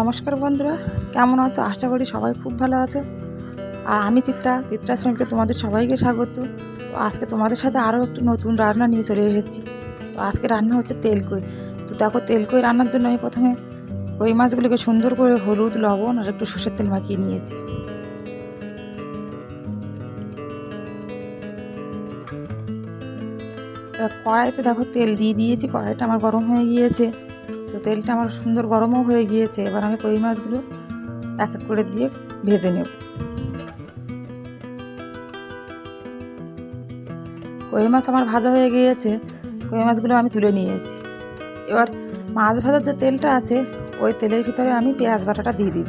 নমস্কার বন্ধুরা, কেমন আছো? আশা করি সবাই খুব ভালো আছো। আর আমি চিত্রা চিত্রা শ্রমিকতে তোমাদের সবাইকে স্বাগত। তো আজকে তোমাদের সাথে আরও একটু নতুন রান্না নিয়ে চলে এসেছি। তো আজকে রান্না হচ্ছে তেলকই। তো দেখো, তেলকই রান্নার জন্য আমি প্রথমে কই মাছগুলোকে সুন্দর করে হলুদ, লবণ আর একটু সর্ষের তেল মাখিয়ে নিয়েছি। কড়াইতে দেখো তেল দিয়ে দিয়েছি, কড়াইটা আমার গরম হয়ে গিয়েছে। তো তেলটা আমার সুন্দর গরমও হয়ে গিয়েছে। এবার আমি কই মাছগুলো এক এক করে দিয়ে ভেজে নেব। কই মাছ আমার ভাজা হয়ে গিয়েছে, কই মাছগুলো আমি তুলে নিয়েছি। এবার মাছ ভাজার যে তেলটা আছে, ওই তেলের ভিতরে আমি পেঁয়াজ বাটাটা দিয়ে দিই।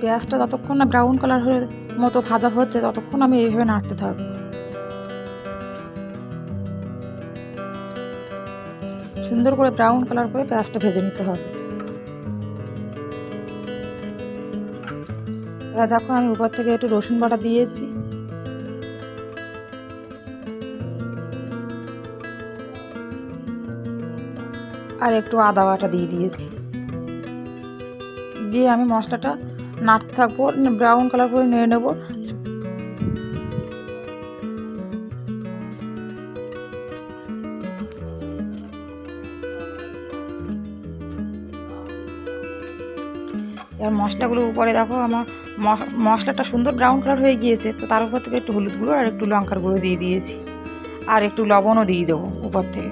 পেঁয়াজটা যতক্ষণ না ব্রাউন কালার মতো ভাজা হচ্ছে, ততক্ষণ আমি এইভাবে নাড়তে থাকব। সুন্দর করে ব্রাউন কালার করে পেঁয়াজটা ভেজে নিতে হবে। এবার দেখো আমি উপর থেকে একটু রসুন বাটা দিয়েছি। আর একটু আদা বাটা দিয়ে দিয়েছি। দিয়ে আমি মশলাটা নাড়তে থাকব ব্রাউন কালার করে নিয়ে নেব এবার মশলাগুলো উপরে দেখো, আমার মশলাটা সুন্দর ব্রাউন কালার হয়ে গিয়েছে, তো তার উপর থেকে একটু হলুদ গুঁড়ো আর একটু লঙ্কার গুঁড়ো দিয়ে দিয়েছি। আর একটু লবণও দিয়ে দেবো উপর থেকে।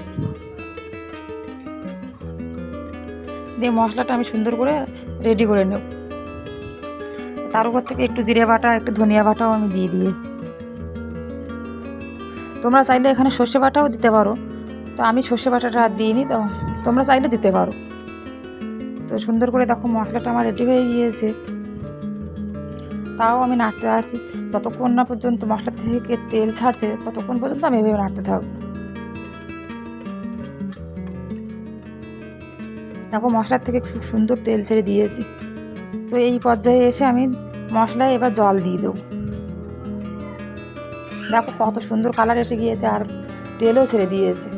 দিয়ে মশলাটা আমি সুন্দর করে রেডি করে নেব। তার উপর থেকে একটু জিরে বাটা, একটু ধনিয়া বাটাও আমি দিয়ে দিয়েছি। তোমরা চাইলে এখানে সর্ষে বাটাও দিতে পারো। তো আমি সর্ষে বাটাটা আর দিইনি, তো তোমরা চাইলে দিতে পারো। সুন্দর করে দেখো মশলাটা আমার রেডি হয়ে গিয়েছে। তাও আমি নাড়তে আসছি। যতক্ষণ না পর্যন্ত মশলা থেকে তেল ছাড়ছে, ততক্ষণ পর্যন্ত আমি এভাবে নাড়তে থাকব দেখো মশলার থেকে খুব সুন্দর তেল ছেড়ে দিয়েছি। তো এই পর্যায়ে এসে আমি মশলায় এবার জল দিয়ে দেবো। দেখো কত সুন্দর কালার এসে গিয়েছে আর তেলও ছেড়ে দিয়েছে।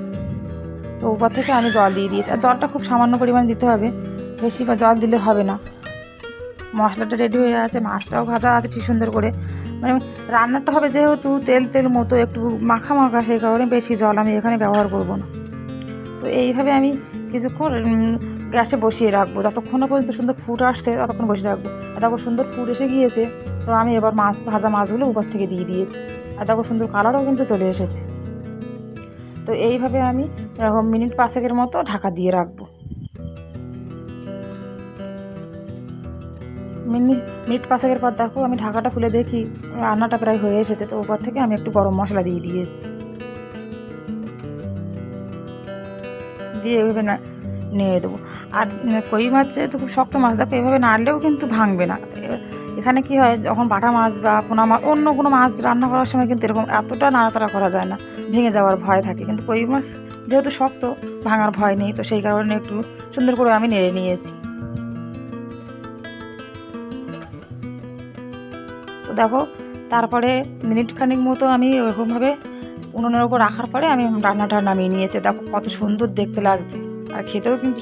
তো উপর থেকে আমি জল দিয়ে দিয়েছি। আর জলটা খুব সামান্য পরিমাণ দিতে হবে। বেশি জল দিলে হবে না। মশলাটা রেডি হয়ে আছে মাছটাও ভাজা আছে ঠিক সুন্দর করে। মানে রান্নাটা হবে যেহেতু তেল তেল মতো, একটু মাখা মাখা, সেই কারণে বেশি জল আমি এখানে ব্যবহার করব না। তো এইভাবে আমি কিছুক্ষণ গ্যাসে বসিয়ে রাখব। যতক্ষণ পর্যন্ত সুন্দর ফুট আসছে, ততক্ষণ বসে রাখব আর দেখো সুন্দর ফুট এসে গিয়েছে, তো আমি এবার মাছ, ভাজা মাছগুলো উপর থেকে দিয়ে দিয়েছি। আর দেখো সুন্দর কালারও কিন্তু চলে এসেছে। তো এইভাবে আমি এরকম মিনিট পাঁচেকের মতো ঢাকা দিয়ে রাখব। মিনিট মিনিট পাঁচেকের পর দেখো আমি ঢাকাটা খুলে দেখি, রান্নাটা প্রায় হয়ে এসেছে, তো ওপর থেকে আমি একটু গরম মশলা দিয়ে দিয়ে দিয়ে এভাবে না নেড়ে দেবো। আর কই মাছ যেহেতু খুব শক্ত মাছ, দেখো এভাবে নাড়লেও কিন্তু ভাঙবে না। এখানে কি হয়, যখন বাটা মাছ বা পোনা মাছ, অন্য কোনো মাছ রান্না করার সময় কিন্তু এরকম এতটা নাড়াচাড়া করা যায় না, ভেঙে যাওয়ার ভয় থাকে। কিন্তু কই মাছ যেহেতু শক্ত, ভাঙার ভয় নেই, তো সেই কারণে একটু সুন্দর করে আমি নেড়ে নিয়েছি। দেখো, তারপরে মিনিট খানিক মতো আমি ওরকমভাবে উনুনের ওপর রাখার পরে আমি রান্নাটা নামিয়ে নিয়েছি। দেখো, কত সুন্দর দেখতে লাগছে। আর খেতেও কিন্তু